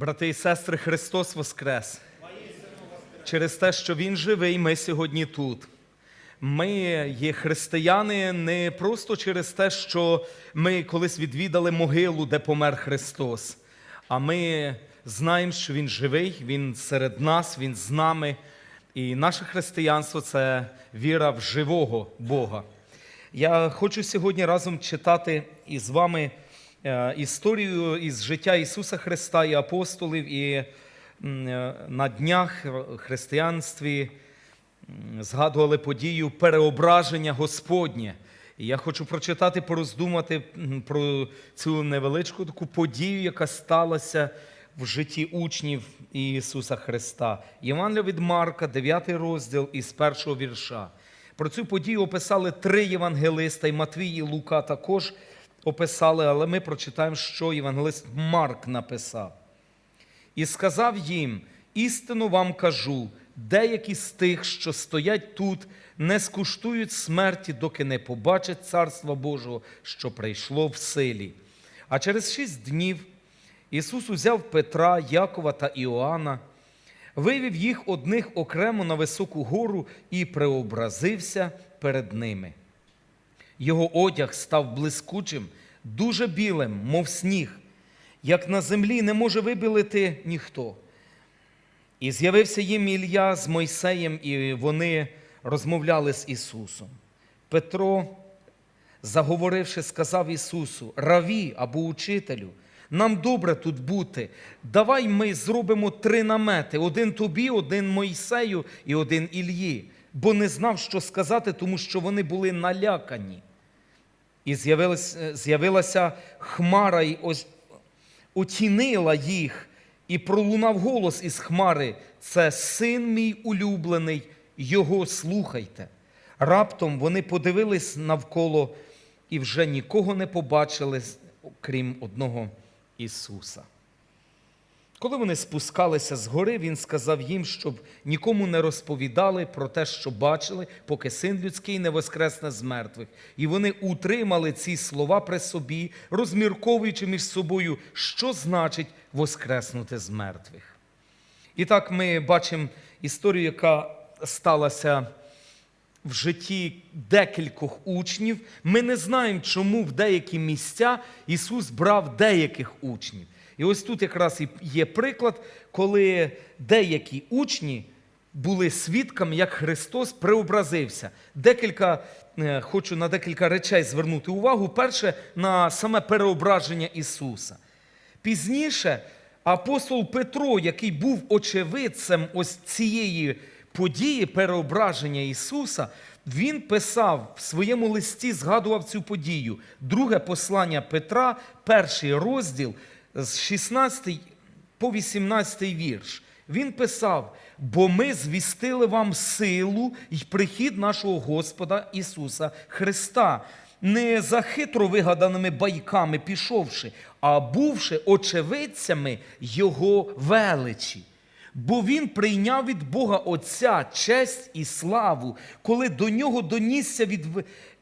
Брати і сестри, Христос Воскрес! Через те, що Він живий, ми сьогодні тут. Ми є християни не просто через те, що ми колись відвідали могилу, де помер Христос, а ми знаємо, що Він живий, Він серед нас, Він з нами. І наше християнство це віра в живого Бога. Я хочу сьогодні разом читати із вами історію із життя Ісуса Христа і апостолів, і е, на днях в християнстві згадували подію переображення Господнє. І я хочу прочитати, пороздумати про цю невеличку таку подію, яка сталася в житті учнів Ісуса Христа. Євангелія від Марка, 9 розділ із першого вірша. Про цю подію описали три євангелиста, і Матвій і Лука також описали, але ми прочитаємо, що євангелист Марк написав. І сказав їм: істину вам кажу, деякі з тих, що стоять тут, не скуштують смерті, доки не побачать Царства Божого, що прийшло в силі. А через шість днів Ісус узяв Петра, Якова та Іоанна, вивів їх одних окремо на високу гору і преобразився перед ними. Його одяг став блискучим, дуже білим, мов сніг, як на землі не може вибілити ніхто. І з'явився їм Ілля з Мойсеєм, і вони розмовляли з Ісусом. Петро, заговоривши, сказав Ісусу: Раві або учителю, нам добре тут бути. Давай ми зробимо три намети: один тобі, один Мойсею і один Ільї, бо не знав, що сказати, тому що вони були налякані. І з'явилася, з'явилася хмара і ось утінила їх, і пролунав голос із хмари: Це син мій улюблений, його слухайте. Раптом вони подивились навколо і вже нікого не побачили, крім одного Ісуса. Коли вони спускалися з гори, він сказав їм, щоб нікому не розповідали про те, що бачили, поки син людський не воскресне з мертвих. І вони утримали ці слова при собі, розмірковуючи між собою, що значить воскреснути з мертвих. І так ми бачимо історію, яка сталася в житті декількох учнів. Ми не знаємо, чому в деякі місця Ісус брав деяких учнів. І ось тут якраз і є приклад, коли деякі учні були свідками, як Христос преобразився. Декілька, е, хочу на декілька речей звернути увагу. Перше, на саме переображення Ісуса. Пізніше апостол Петро, який був очевидцем ось цієї події переображення Ісуса, він писав в своєму листі, згадував цю подію. Друге послання Петра, перший розділ з 16 по 18 вірш. Він писав: бо ми звістили вам силу і прихід нашого Господа Ісуса Христа, не за хитро вигаданими байками пішовши, а бувши очевидцями Його величі. Бо він прийняв від Бога Отця честь і славу, коли до нього донісся від,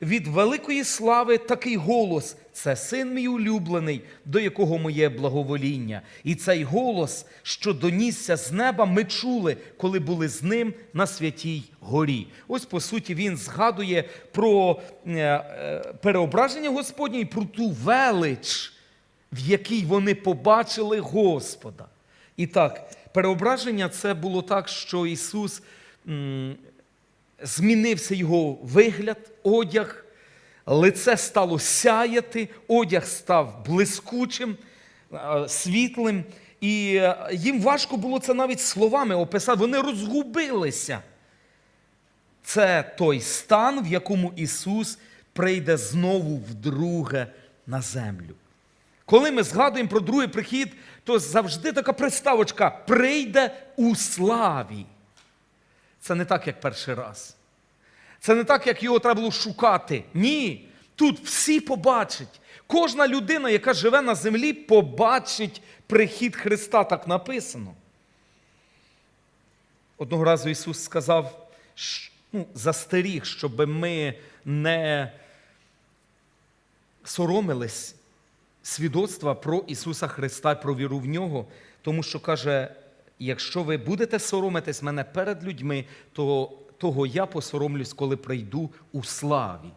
від великої слави такий голос: це син мій улюблений, до якого моє благовоління. І цей голос, що донісся з неба, ми чули, коли були з ним на святій горі. Ось по суті він згадує про е, е, переображення Господнє і про ту велич, в якій вони побачили Господа. І так, переображення це було так, що Ісус змінився його вигляд, одяг, лице стало сяяти, одяг став блискучим, світлим. І е, їм важко було це навіть словами описати. Вони розгубилися. Це той стан, в якому Ісус прийде знову вдруге на землю. Коли ми згадуємо про другий прихід, то завжди така приставочка прийде у славі. Це не так, як перший раз. Це не так, як його треба було шукати. Ні. Тут всі побачать. Кожна людина, яка живе на землі, побачить прихід Христа, так написано. Одного разу Ісус сказав, ну, застеріг, щоб ми не соромились свідоцтва про Ісуса Христа, про віру в Нього. Тому що каже: якщо ви будете соромитись мене перед людьми, то того я посоромлюсь, коли прийду у славі.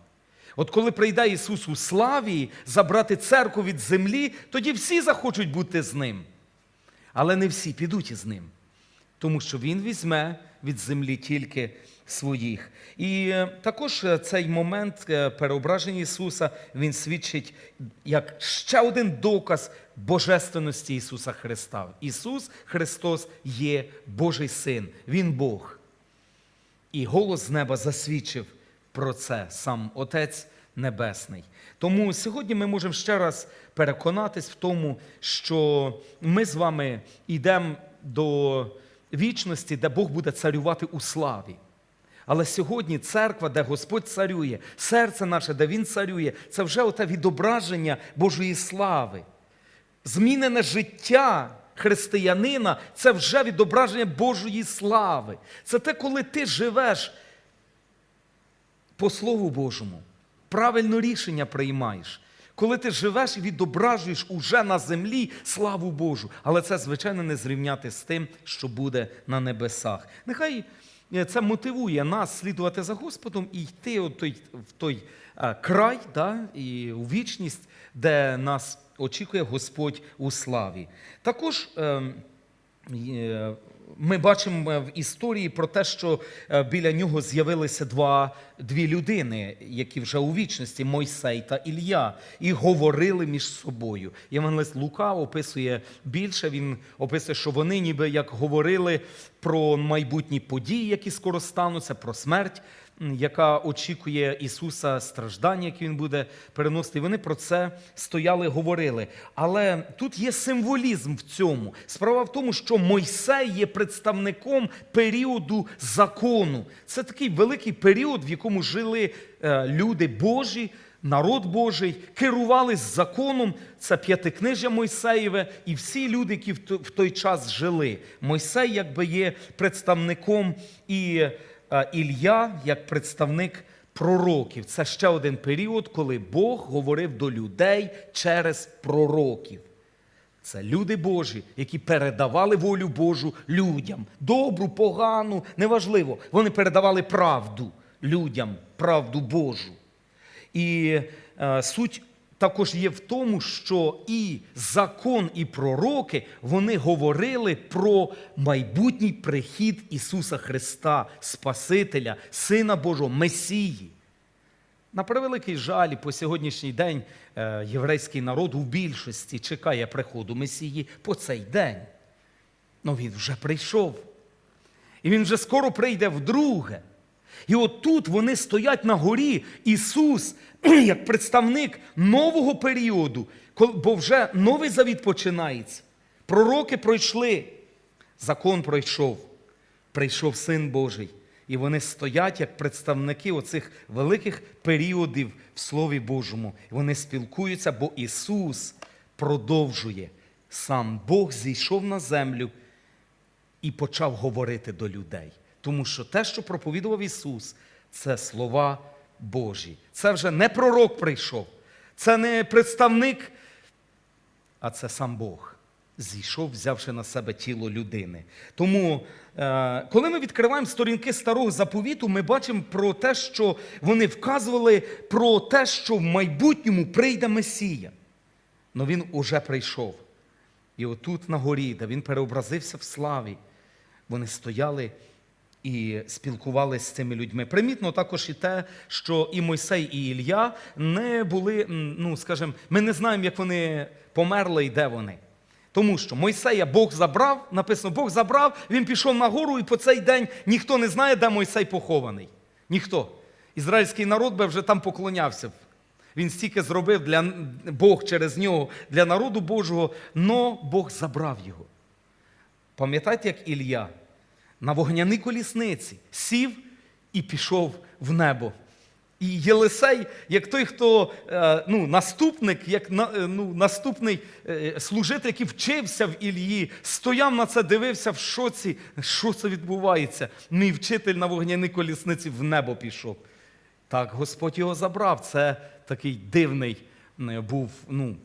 От коли прийде Ісус у славі забрати церкву від землі, тоді всі захочуть бути з ним. Але не всі підуть із ним, тому що Він візьме від землі тільки своїх. І е, також е, цей момент е, переображення Ісуса він свідчить як ще один доказ божественності Ісуса Христа. Ісус Христос є Божий Син, Він Бог. І голос з неба засвідчив про це сам Отець Небесний. Тому сьогодні ми можемо ще раз переконатись в тому, що ми з вами йдемо до вічності, де Бог буде царювати у славі. Але сьогодні церква, де Господь царює, серце наше, де Він царює, це вже оте відображення Божої слави. Змінене життя християнина це вже відображення Божої слави. Це те, коли ти живеш по Слову Божому, правильно рішення приймаєш. Коли ти живеш і відображуєш уже на землі славу Божу. Але це, звичайно, не зрівняти з тим, що буде на небесах. Нехай е, це мотивує нас слідувати за Господом і йти от той, в той е, край да, і у вічність, де нас очікує Господь у славі. Також. Е, Ми бачимо в історії про те, що е, біля нього з'явилися два, дві людини, які вже у вічності Мойсей та Ілля, і говорили між собою. Євангелист Лука описує більше. Він описує, що вони ніби як говорили про майбутні події, які скоро стануться, про смерть, яка очікує Ісуса, страждання, які він буде переносити. І вони про це стояли, говорили. Але тут є символізм в цьому. Справа в тому, що Мойсей є представником періоду закону. Це такий великий період, в якому жили е, люди Божі. Народ Божий керувались законом, це п'ятикнижжя Мойсеєве, і всі люди, які в той час жили. Мойсей якби є представником і Ілля як представник пророків. Це ще один період, коли Бог говорив до людей через пророків. Це люди Божі, які передавали волю Божу людям. Добру, погану, неважливо. Вони передавали правду людям, правду Божу. І е, суть також є в тому, що і закон, і пророки вони говорили про майбутній прихід Ісуса Христа, Спасителя, Сина Божого, Месії. На превеликий жаль, по сьогоднішній день е, єврейський народ у більшості чекає приходу Месії по цей день. Ну він вже прийшов. І він вже скоро прийде вдруге. І от тут вони стоять на горі. Ісус, як представник нового періоду, бо вже новий завіт починається. Пророки пройшли, закон пройшов, прийшов Син Божий. І вони стоять як представники оцих великих періодів в Слові Божому. Вони спілкуються, бо Ісус продовжує. Сам Бог зійшов на землю і почав говорити до людей. Тому що те, що проповідував Ісус, це слова Божі. Це вже не пророк прийшов, це не представник, а це сам Бог. Зійшов, взявши на себе тіло людини. Тому, е, коли ми відкриваємо сторінки старого заповіту, ми бачимо про те, що вони вказували про те, що в майбутньому прийде Месія. Но він уже прийшов. І отут на горі, де він переобразився в славі, вони стояли і спілкувалися з цими людьми. Примітно також і те, що і Мойсей, і Ілля не були, ну скажімо, ми не знаємо, як вони померли і де вони. Тому що Мойсея Бог забрав, написано, Бог забрав, він пішов на гору, і по цей день ніхто не знає, де Мойсей похований. Ніхто. Ізраїльський народ би вже там поклонявся. Він стільки зробив для Бог через нього для народу Божого, но Бог забрав його. Пам'ятаєте, як Ілля на вогняній колісниці сів і пішов в небо. І Єлисей, як той, хто е, ну, наступник, як е, ну, наступний е, служитель, який вчився в Ільї, стояв на це, дивився в шоці, що це відбувається. Мій вчитель на вогняній колісниці в небо пішов. Так, Господь його забрав. Це такий дивний був ну,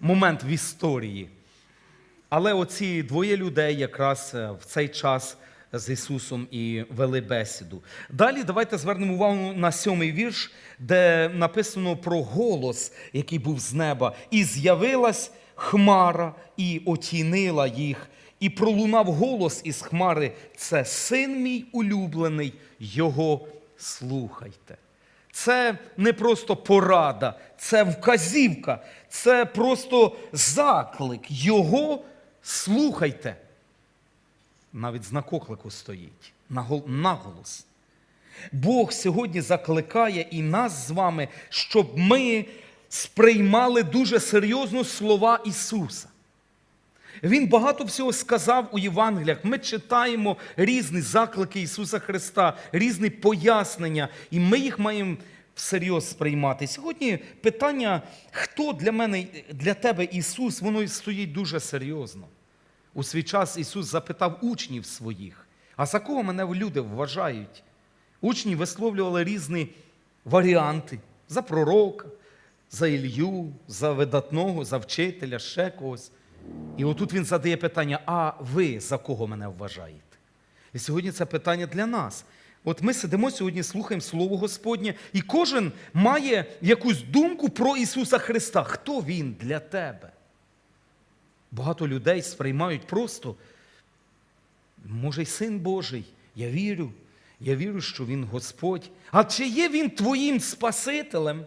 момент в історії. Але оці двоє людей якраз е, в цей час з Ісусом і вели бесіду. Далі давайте звернемо увагу на сьомий вірш, де написано про голос, який був з неба, і з'явилась хмара і отінила їх. І пролунав голос із хмари: це син мій улюблений, його слухайте. Це не просто порада, це вказівка, це просто заклик. Його слухайте. Навіть знак оклику стоїть наголос. Бог сьогодні закликає і нас з вами, щоб ми сприймали дуже серйозно слова Ісуса. Він багато всього сказав у Євангеліях. Ми читаємо різні заклики Ісуса Христа, різні пояснення, і ми їх маємо всерйоз сприймати. Сьогодні питання, хто для мене, для тебе Ісус, воно стоїть дуже серйозно. У свій час Ісус запитав учнів своїх, а за кого мене люди вважають? Учні висловлювали різні варіанти за пророка, за Ілью, за видатного, за вчителя, ще когось. І отут він задає питання: а ви за кого мене вважаєте? І сьогодні це питання для нас. От ми сидимо сьогодні, слухаємо Слово Господнє, і кожен має якусь думку про Ісуса Христа. Хто Він для тебе? Багато людей сприймають просто, може, й син Божий. Я вірю, я вірю, що Він Господь. А чи є Він твоїм Спасителем?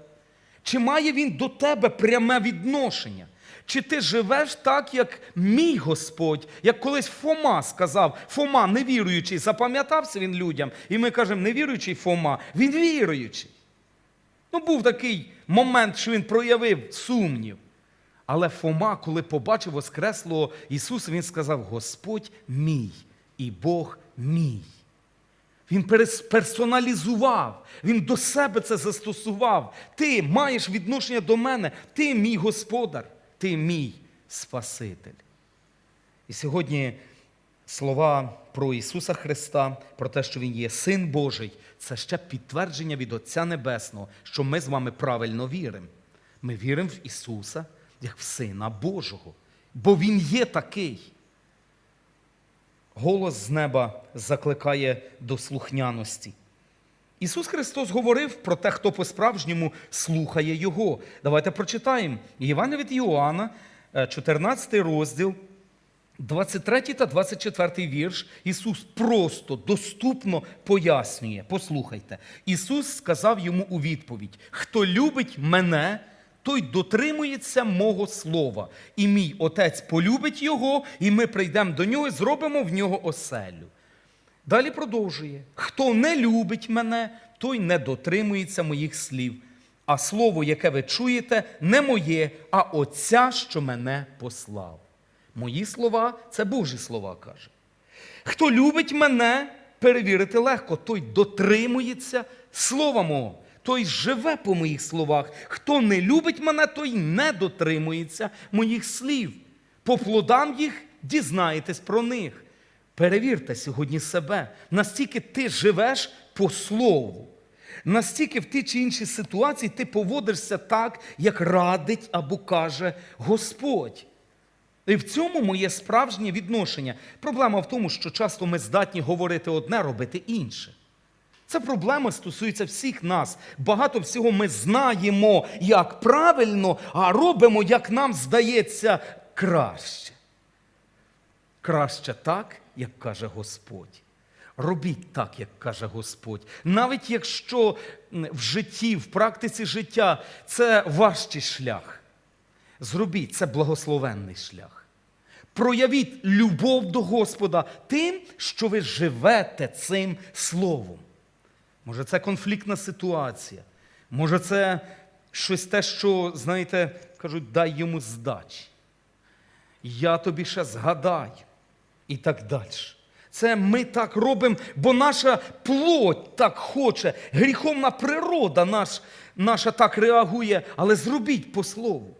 Чи має Він до тебе пряме відношення? Чи ти живеш так, як мій Господь, як колись Фома сказав, Фома невіруючий, запам'ятався він людям, і ми кажемо, невіруючий Фома, він віруючий. Ну, був такий момент, що він проявив сумнів. Але Фома, коли побачив Воскреслого Ісуса, він сказав: Господь мій і Бог мій. Він персоналізував, він до себе це застосував. Ти маєш відношення до мене, ти мій господар, ти мій Спаситель. І сьогодні слова про Ісуса Христа, про те, що Він є Син Божий, це ще підтвердження від Отця Небесного, що ми з вами правильно віримо. Ми віримо в Ісуса як в Сина Божого, бо Він є такий. Голос з неба закликає до слухняності. Ісус Христос говорив про те, хто по-справжньому слухає Його. Давайте прочитаємо. Євангелія від Іоанна, е, 14 розділ, 23 та 24 вірш. Ісус просто доступно пояснює. Послухайте. Ісус сказав йому у відповідь: Хто любить мене, той дотримується мого слова, і мій Отець полюбить його, і ми прийдемо до нього і зробимо в нього оселю. Далі продовжує: хто не любить мене, той не дотримується моїх слів. А слово, яке ви чуєте, не моє, а Отця, що мене послав. Мої слова це Божі слова, каже. Хто любить мене, перевірити легко, той дотримується слова мого, той живе по моїх словах. Хто не любить мене, той не дотримується моїх слів. По плодам їх дізнаєтесь про них. Перевірте сьогодні себе, настільки ти живеш по слову, настільки в ті чи інші ситуації ти поводишся так, як радить або каже Господь. І в цьому моє справжнє відношення. Проблема в тому, що часто ми здатні говорити одне, робити інше. Це проблема стосується всіх нас. Багато всього ми знаємо, як правильно, а робимо, як нам здається, краще. Краще так, як каже Господь. Робіть так, як каже Господь. Навіть якщо в житті, в практиці життя це важчий шлях. Зробіть це благословенний шлях. Проявіть любов до Господа тим, що ви живете цим словом. Може, це конфліктна ситуація. Може, це щось те, що, знаєте, кажуть, дай йому здачі. Я тобі ще згадаю. І так далі. Це ми так робимо, бо наша плоть так хоче, гріховна природа наш, наша так реагує, але зробіть по слову.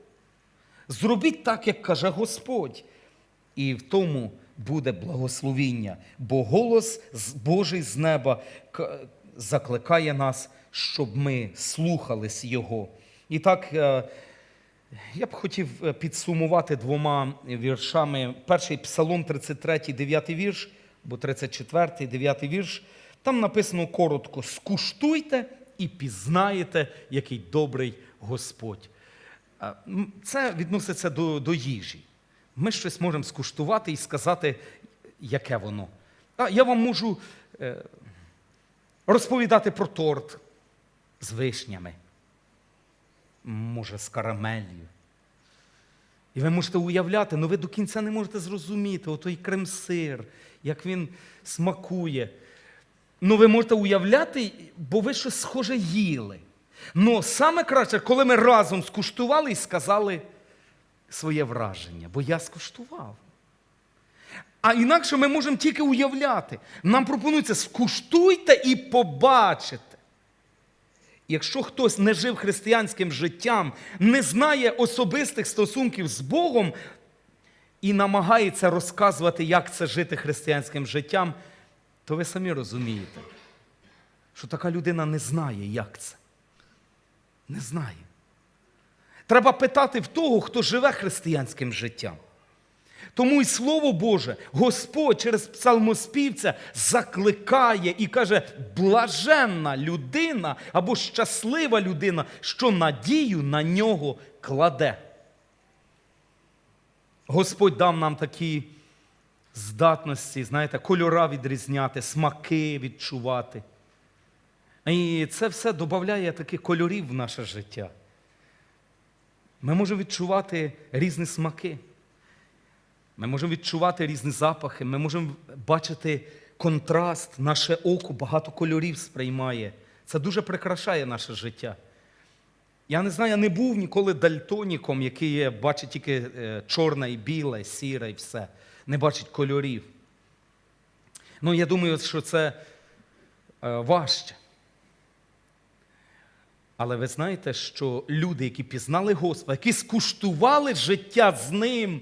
Зробіть так, як каже Господь. І в тому буде благословіння, бо голос Божий з неба закликає нас, щоб ми слухались Його. І так, е, Я б хотів е, підсумувати двома віршами. Перший Псалом 33, 9 вірш, або 34, 9 вірш. Там написано коротко: скуштуйте і пізнаєте, який добрий Господь. Це відноситься до, до їжі. Ми щось можемо скуштувати і сказати, яке воно. Я вам можу е, розповідати про торт з вишнями, може, з карамелью. І ви можете уявляти, але ви до кінця не можете зрозуміти, отой крем-сир, як він смакує. Ну, ви можете уявляти, бо ви щось схоже їли. Ну, саме краще, коли ми разом скуштували і сказали своє враження, бо я скуштував. А інакше ми можемо тільки уявляти. Нам пропонується скуштуйте і побачите. Якщо хтось не жив християнським життям, не знає особистих стосунків з Богом і намагається розказувати, як це жити християнським життям, то ви самі розумієте, що така людина не знає, як це. Не знає. Треба питати в того, хто живе християнським життям. Тому і Слово Боже, Господь через псалмоспівця закликає і каже, блаженна людина або щаслива людина, що надію на нього кладе. Господь дав нам такі здатності, знаєте, кольора відрізняти, смаки відчувати. І це все додає таких кольорів в наше життя. Ми можемо відчувати різні смаки. Ми можемо відчувати різні запахи, ми можемо бачити контраст, наше око багато кольорів сприймає. Це дуже прикрашає наше життя. Я не знаю, я не був ніколи дальтоніком, який бачить тільки е, чорне і біле, сіре і все, не бачить кольорів. Ну, я думаю, що це е, важче. Але ви знаєте, що люди, які пізнали Господа, які скуштували життя з ним,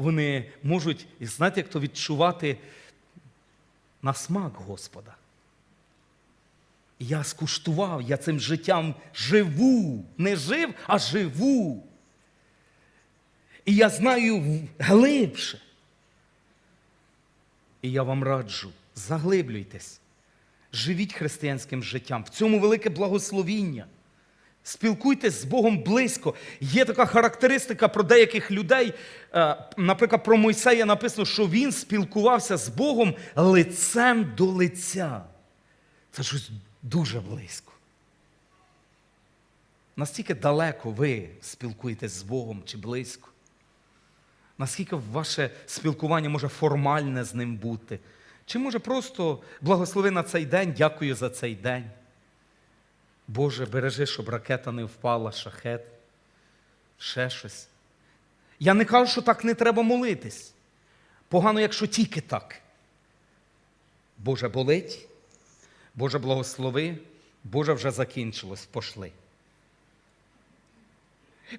вони можуть, знаєте, як то відчувати на смак Господа. Я скуштував, я цим життям живу. Не жив, а живу. І я знаю глибше. І я вам раджу, заглиблюйтесь, живіть християнським життям. В цьому велике благословіння. Спілкуйтесь з Богом близько. Є така характеристика про деяких людей. Е, Наприклад, про Мойсея написано, що він спілкувався з Богом лицем до лиця. Це щось дуже близько. Настільки далеко ви спілкуєтесь з Богом чи близько? Наскільки ваше спілкування може формальне з ним бути? Чи може просто благослови на цей день, дякую за цей день? Боже, бережи, щоб ракета не впала, шахет, ще щось. Я не кажу, що так не треба молитись. Погано, якщо тільки так. Боже болить, Боже благослови, Боже вже закінчилось, пошли.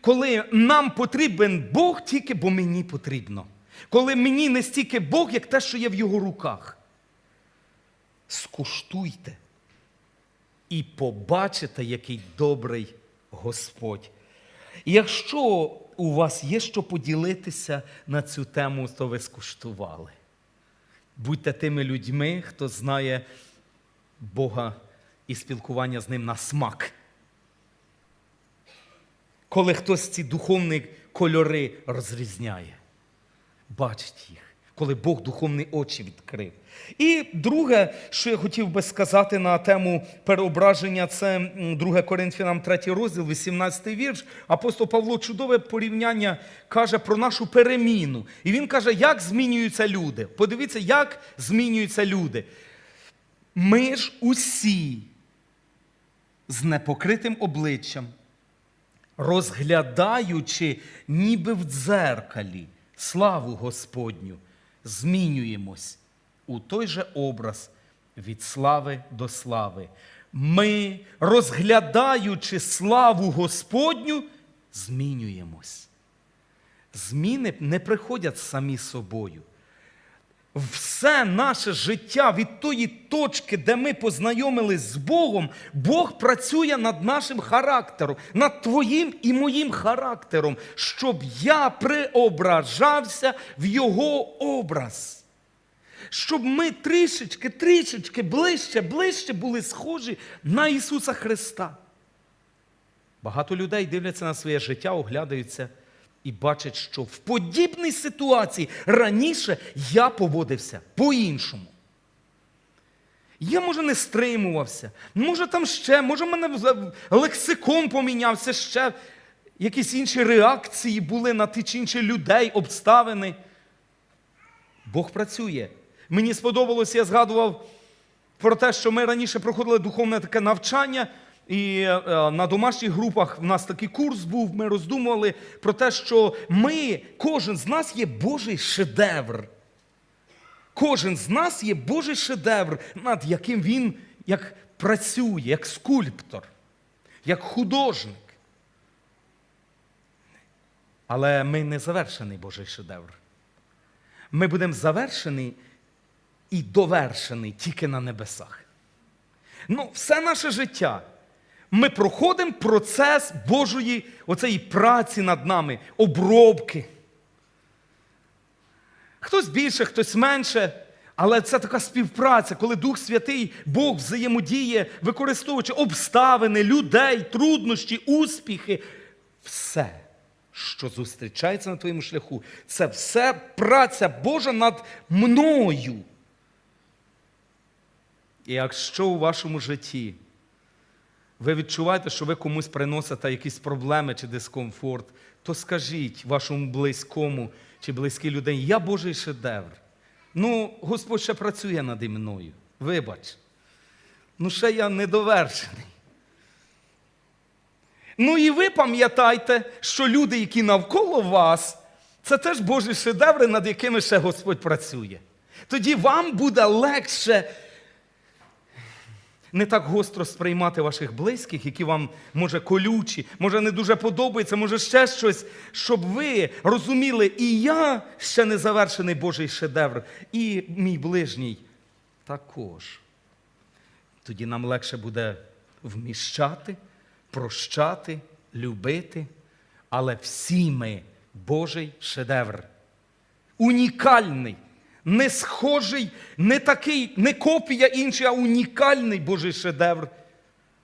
Коли нам потрібен Бог тільки, бо мені потрібно. Коли мені не стільки Бог, як те, що є в його руках. Скуштуйте і побачите, який добрий Господь. Якщо у вас є що поділитися на цю тему, то ви скуштували. Будьте тими людьми, хто знає Бога і спілкування з ним на смак. Коли хтось ці духовні кольори розрізняє, бачить їх, коли Бог духовні очі відкрив. І друге, що я хотів би сказати на тему переображення, це м, 2 Коринфянам 3 розділ, 18 вірш. Апостол Павло чудове порівняння каже про нашу переміну. І він каже, як змінюються люди. Подивіться, як змінюються люди. Ми ж усі з непокритим обличчям, розглядаючи, ніби в дзеркалі, славу Господню, змінюємось у той же образ від слави до слави. Ми, розглядаючи славу Господню, змінюємось. Зміни не приходять самі собою. Все наше життя від тої точки, де ми познайомились з Богом, Бог працює над нашим характером, над твоїм і моїм характером, щоб я преображався в Його образ. Щоб ми трішечки, трішечки ближче, ближче були схожі на Ісуса Христа. Багато людей дивляться на своє життя, оглядаються і бачать, що в подібній ситуації раніше я поводився по-іншому. Я, може, не стримувався, може там ще, може, в мене лексикон помінявся, ще якісь інші реакції були на ті чи інші людей, обставини. Бог працює. Мені сподобалось, я згадував про те, що ми раніше проходили духовне таке навчання, і е, на домашніх групах в нас такий курс був. Ми роздумували про те, що ми, кожен з нас є Божий шедевр. Кожен з нас є Божий шедевр, над яким він як працює, як скульптор, як художник. Але ми не завершений Божий шедевр. Ми будемо завершені і довершений тільки на небесах. Ну, все наше життя. Ми проходимо процес Божої оцеї праці над нами, обробки. Хтось більше, хтось менше. Але це така співпраця, коли Дух Святий, Бог взаємодіє, використовуючи обставини, людей, труднощі, успіхи. Все, що зустрічається на твоєму шляху, це все праця Божа над мною. І якщо у вашому житті ви відчуваєте, що ви комусь приносите якісь проблеми чи дискомфорт, то скажіть вашому близькому чи близькій людині, я Божий шедевр. Ну, Господь ще працює наді мною. Вибач. Ну, ще я недовершений. Ну і ви пам'ятайте, що люди, які навколо вас, це теж Божі шедеври, над якими ще Господь працює. Тоді вам буде легше не так гостро сприймати ваших близьких, які вам, може, колючі, може, не дуже подобаються, може ще щось, щоб ви розуміли, і я ще не завершений Божий шедевр, і мій ближній також. Тоді нам легше буде вміщати, прощати, любити, але всі ми Божий шедевр. Унікальний, не схожий, не такий, не копія інший, а унікальний Божий шедевр.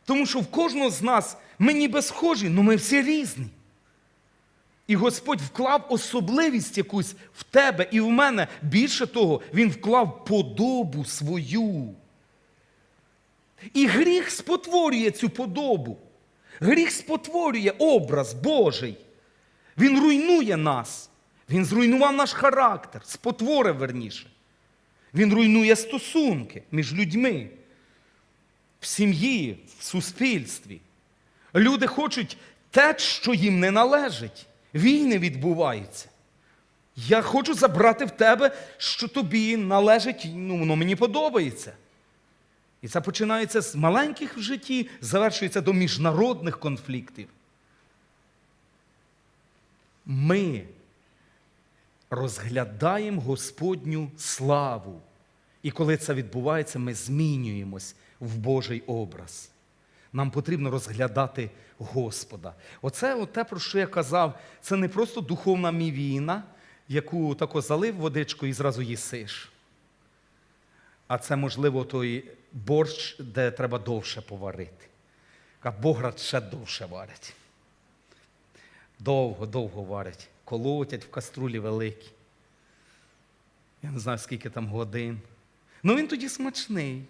Тому що в кожного з нас ми ніби схожі, але ми всі різні. І Господь вклав особливість якусь в тебе і в мене. Більше того, Він вклав подобу свою. І гріх спотворює цю подобу. Гріх спотворює образ Божий. Він руйнує нас. Він зруйнував наш характер, спотворив верніше. Він руйнує стосунки між людьми, в сім'ї, в суспільстві. Люди хочуть те, що їм не належить. Війни відбуваються. Я хочу забрати в тебе, що тобі належить, ну, воно мені подобається. І це починається з маленьких в житті, завершується до міжнародних конфліктів. Ми розглядаємо Господню славу. І коли це відбувається, ми змінюємось в Божий образ. Нам потрібно розглядати Господа. Оце те, про що я казав, це не просто духовна мівіна, яку тако залив водичку і зразу їсиш. А це, можливо, той борщ, де треба довше поварити. А Боград ще довше варять. Довго, довго варять. Колотять в каструлі великі. Я не знаю, скільки там годин. Ну він тоді смачний.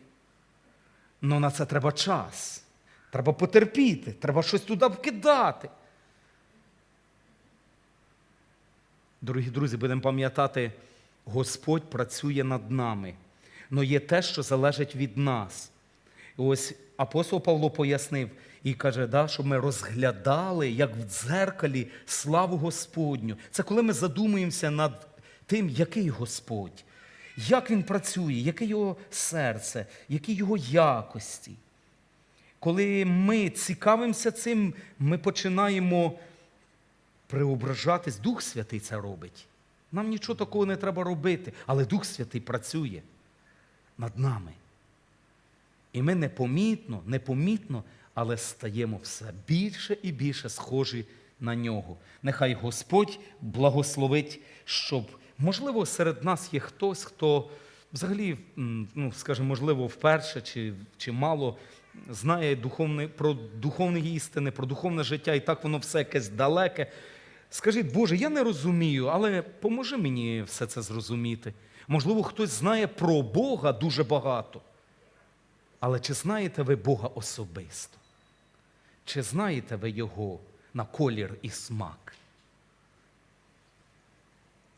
Ну на це треба час. Треба потерпіти, треба щось туди вкидати. Дорогі друзі, будемо пам'ятати, Господь працює над нами. Но є те, що залежить від нас. І ось апостол Павло пояснив і каже, да, щоб ми розглядали, як в дзеркалі, славу Господню. Це коли ми задумуємося над тим, який Господь, як Він працює, яке його серце, які його якості. Коли ми цікавимося цим, ми починаємо преображатись, Дух Святий це робить. Нам нічого такого не треба робити, але Дух Святий працює над нами. І ми непомітно, непомітно, але стаємо все більше і більше схожі на нього. Нехай Господь благословить, щоб, можливо, серед нас є хтось, хто взагалі, ну, скажімо, можливо, вперше чи, чи мало знає духовне, про духовні істини, про духовне життя, і так воно все якесь далеке. Скажіть, Боже, я не розумію, але поможи мені все це зрозуміти. Можливо, хтось знає про Бога дуже багато. Але чи знаєте ви Бога особисто? Чи знаєте ви Його на колір і смак?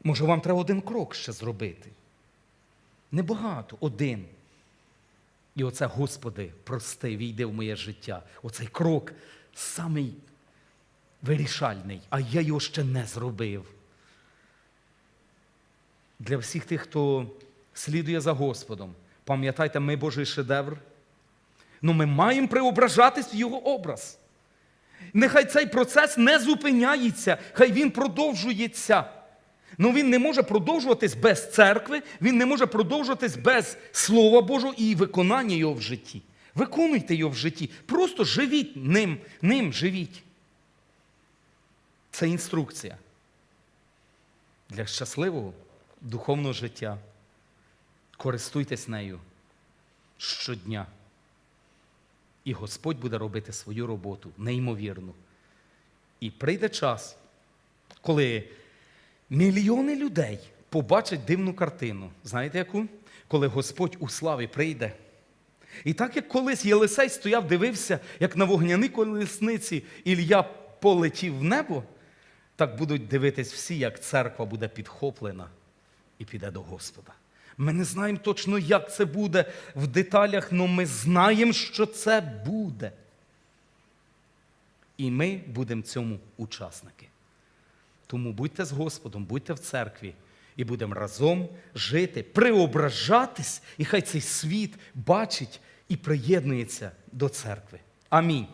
Може, вам треба один крок ще зробити? Небагато, один. І оце, Господи, прости, війди в моє життя. Оцей крок самий вирішальний, а я його ще не зробив. Для всіх тих, хто слідує за Господом, пам'ятайте, ми Божий шедевр. Ну ми маємо преображатись в його образ. Нехай цей процес не зупиняється, хай він продовжується. Ну він не може продовжуватись без церкви, він не може продовжуватись без Слова Божого і виконання його в житті. Виконуйте його в житті. Просто живіть ним, ним живіть. Це інструкція для щасливого духовного життя. Користуйтесь нею щодня. І Господь буде робити свою роботу неймовірну. І прийде час, коли мільйони людей побачать дивну картину. Знаєте яку? Коли Господь у славі прийде. І так як колись Єлисей стояв, дивився, як на вогняній колесниці Ілля полетів в небо, так будуть дивитись всі, як церква буде підхоплена і піде до Господа. Ми не знаємо точно, як це буде в деталях, але ми знаємо, що це буде. І ми будемо цьому учасники. Тому будьте з Господом, будьте в церкві і будемо разом жити, преображатись, і хай цей світ бачить і приєднується до церкви. Амінь.